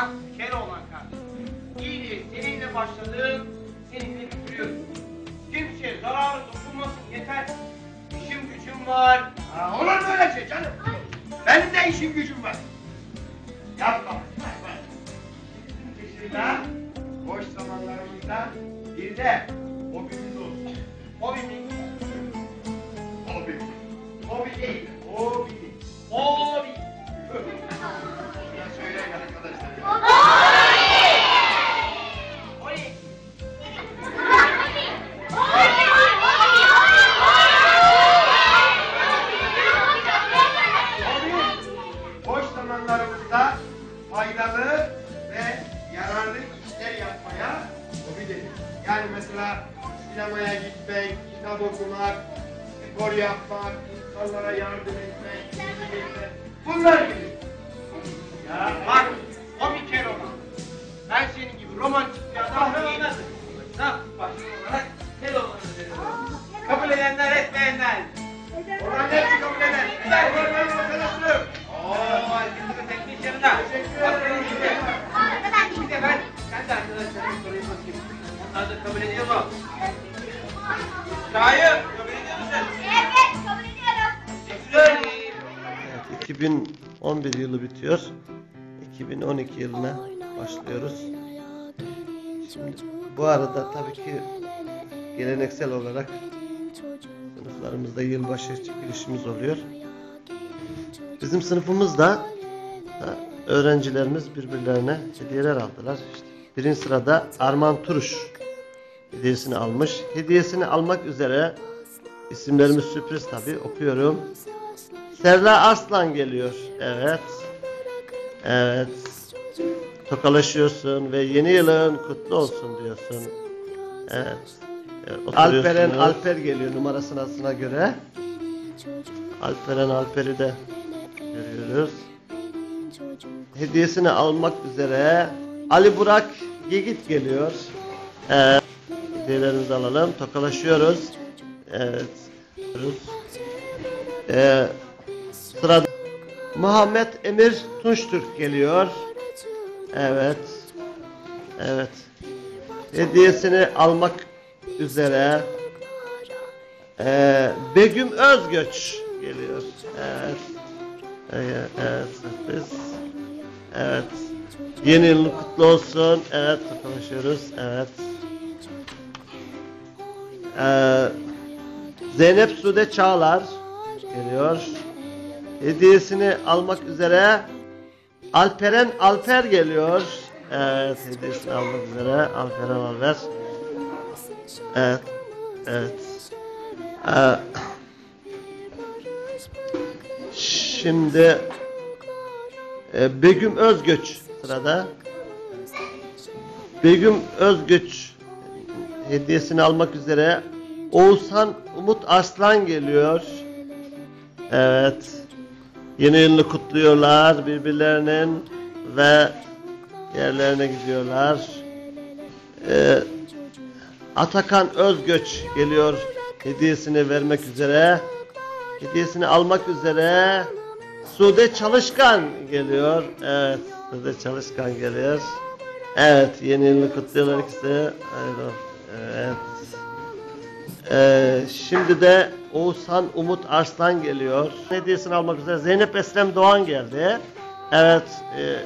Bak Keloğlan kardeşim. İyiliği seninle başladım, seninle bitiriyorum. Kimseye zararı dokunmasın yeter. İşim gücüm var. Ha, olur mu öyle şey canım? Benim de işim gücüm var. Yapma. dışında, boş zamanlarımızda bir de hobimiz olsun. Hobi mi? Hobi. Hobi değil. Hobi. Yani mesela sinemaya gitmek, kitap okumak, spor yapmak, insanlara yardım etmek, etmek, bunlar gibi. Ya Bak hobi Keloğlan. Ben senin gibi romantik bir adam değilim. Da başkan olarak Keloğlan'ı veriyorum. Kabul edenler etmeyenler. Oradan hepsi kabul eder. Güzel. 2011 yılı bitiyor. 2012 yılına başlıyoruz. Şimdi bu arada tabii ki geleneksel olarak sınıflarımızda yılbaşı çekilişimiz oluyor. Bizim sınıfımızda da öğrencilerimiz birbirlerine hediyeler aldılar. İşte birinci sırada Arman Turuş hediyesini almış. Hediyesini almak üzere isimlerimiz sürpriz tabii okuyorum. Serra Arslan geliyor. Evet. Evet. Tokalaşıyorsun ve yeni yılın kutlu olsun diyorsun. Evet. Evet, Alperen Alper geliyor numarasına göre. Alperen Alper'i de görüyoruz. Hediyesini almak üzere Ali Burak Yigit geliyor. Evet. Hediyelerimizi alalım. Tokalaşıyoruz. Evet. Ee, Muhammed Emir Tunçtürk geliyor. Evet. Evet. Hediyesini almak üzere ee, Begüm Özgöç geliyor. Evet. Evet, evet sürpriz. Evet. Yeni yılın kutlu olsun. Evet, konuşuyoruz. Evet. Ee, Zeynep Sude Çağlar geliyor. Hediyesini almak üzere Alperen Alper geliyor. Evet, hediyesini almak üzere Alperen Alper. Evet, evet. Ee, şimdi e, Begüm Özgöç sırada. Begüm Özgöç hediyesini almak üzere Oğuzhan Umut Arslan geliyor. Evet. Yeni yılını kutluyorlar birbirlerinin ve yerlerine gidiyorlar. Ee, Atakan Özgöç geliyor hediyesini vermek üzere. Hediyesini almak üzere Sude Çalışkan geliyor. Evet, Sude Çalışkan geliyor. Evet, yeni yılını kutluyorlar ikisi. Olsun. Evet. Ee, şimdi de Oğuzhan Umut Arslan geliyor. Hediyesini almak üzere Zeynep Eslem Doğan geldi. Evet. E,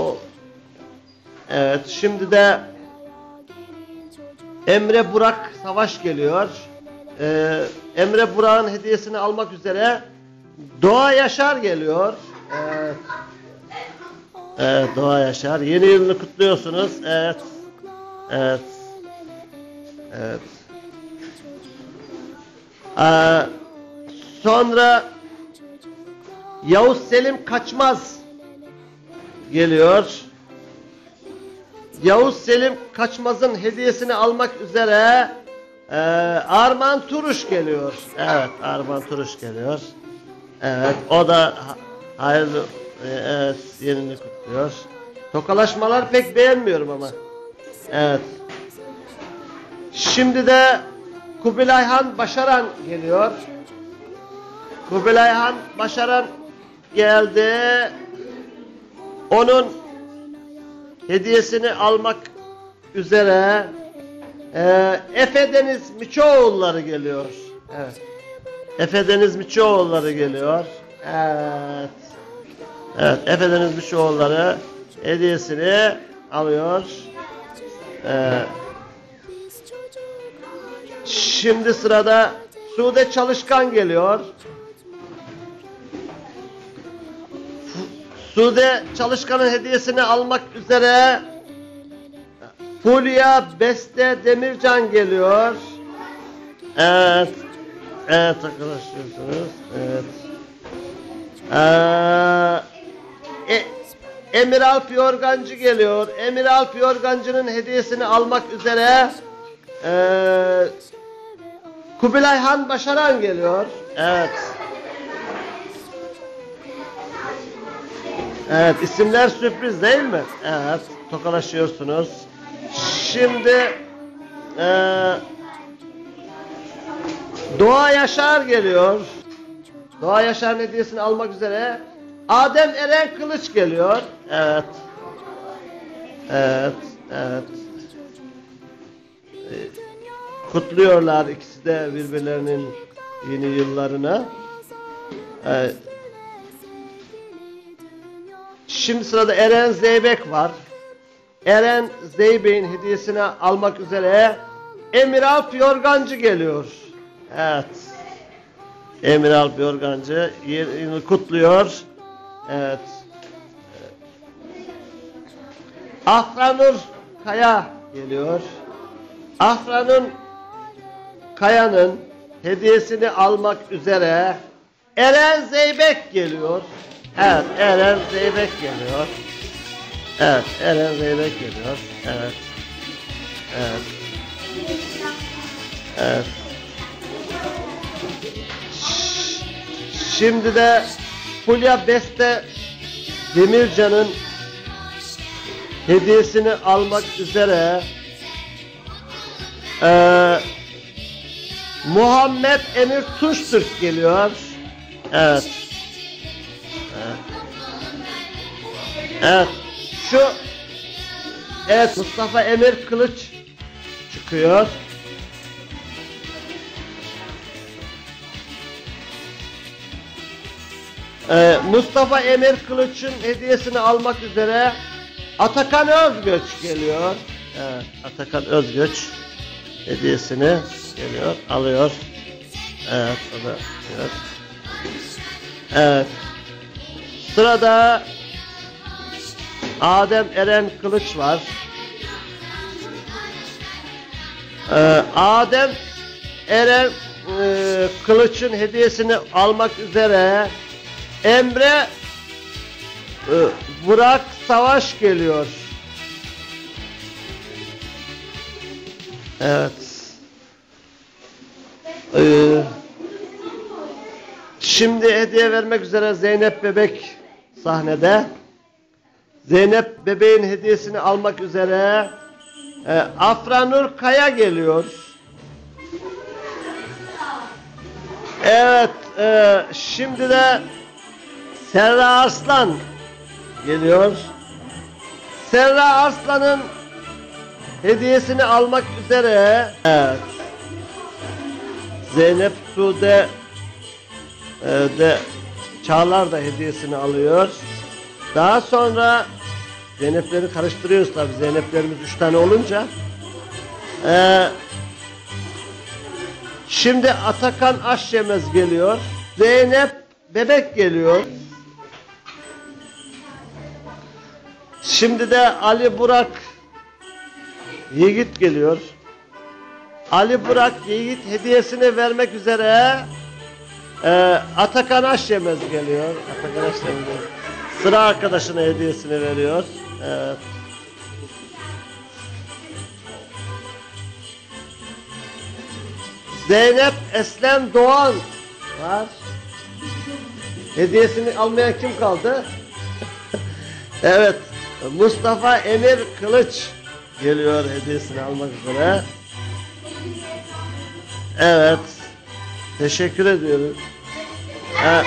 o Evet, şimdi de Emre Burak Savaş geliyor. Ee, Emre Burak'ın hediyesini almak üzere Doğa Yaşar geliyor. Evet. Evet, Doğa Yaşar. Yeni yılını kutluyorsunuz. Evet. Evet. Evet. Ee, sonra Yavuz Selim Kaçmaz geliyor. Yavuz Selim Kaçmaz'ın hediyesini almak üzere e, Arman Turuş geliyor. Evet, Arman Turuş geliyor. Evet, o da ha- hayırlı e, evet, yenini kutluyor. Tokalaşmalar pek beğenmiyorum ama. Evet. Şimdi de Kubilay Han Başaran geliyor. Kubilay Han Başaran geldi. Onun hediyesini almak üzere e, Efe Deniz Miçoğulları geliyor. Evet. Efe Deniz Miçoğulları geliyor. Evet. Evet, Efe Deniz Miçoğulları hediyesini alıyor. Ee, şimdi sırada Sude Çalışkan geliyor. Sude Çalışkan'ın hediyesini almak üzere Fulya Beste Demircan geliyor. Evet. Evet arkadaşlar. Evet. Ee, e, Emir Alp Yorgancı geliyor. Emir Alp Yorgancı'nın hediyesini almak üzere ee, Kubilay Han Başaran geliyor. Evet. Evet isimler sürpriz değil mi? Evet tokalaşıyorsunuz. Şimdi ee, Doğa Yaşar geliyor. Doğa Yaşar'ın hediyesini almak üzere Adem Eren Kılıç geliyor. Evet. Evet, evet. Ee, Kutluyorlar ikisi de birbirlerinin yeni yıllarını. Evet. Şimdi sırada Eren Zeybek var. Eren Zeybek'in hediyesini almak üzere Emir Alp Yorgancı geliyor. Evet. Emir Alp Yorgancı yerini kutluyor. Evet. Afranur Kaya geliyor. Afran'ın Kaya'nın hediyesini almak üzere Eren Zeybek geliyor. Evet, Eren Zeybek geliyor. Evet, Eren Zeybek geliyor. Evet. Evet. Evet. Şimdi de Fulya Beste Demircan'ın hediyesini almak üzere eee, Muhammed Emir Tuştürk geliyor. Evet. Evet. Şu Evet Mustafa Emir Kılıç çıkıyor. Ee, Mustafa Emir Kılıç'ın hediyesini almak üzere Atakan Özgöç geliyor. Evet, Atakan Özgöç hediyesini geliyor, alıyor. Evet, o da alıyor. Evet. Sırada Adem Eren Kılıç var. Ee, Adem Eren e, Kılıç'ın hediyesini almak üzere Emre e, Burak Savaş geliyor. Evet. Ee, şimdi hediye vermek üzere Zeynep Bebek sahnede. Zeynep bebeğin hediyesini almak üzere e, Afranur Kaya geliyor. Evet, e, şimdi de Serra Arslan geliyor. Serra Arslan'ın hediyesini almak üzere evet. Zeynep Sude e, de Çağlar da hediyesini alıyor. Daha sonra Zeynep'leri karıştırıyoruz tabi. Zeynep'lerimiz üç tane olunca. Ee, şimdi Atakan Aşyemez geliyor. Zeynep Bebek geliyor. Şimdi de Ali Burak Yiğit geliyor. Ali Burak Yiğit hediyesini vermek üzere e, Atakan Aşyemez geliyor. Atakan Aşyemez geliyor. Sıra arkadaşına hediyesini veriyor. Evet. Zeynep Eslem Doğan var. Hediyesini almayan kim kaldı? evet. Mustafa Emir Kılıç geliyor hediyesini almak üzere. Evet. Teşekkür ediyoruz. Ha,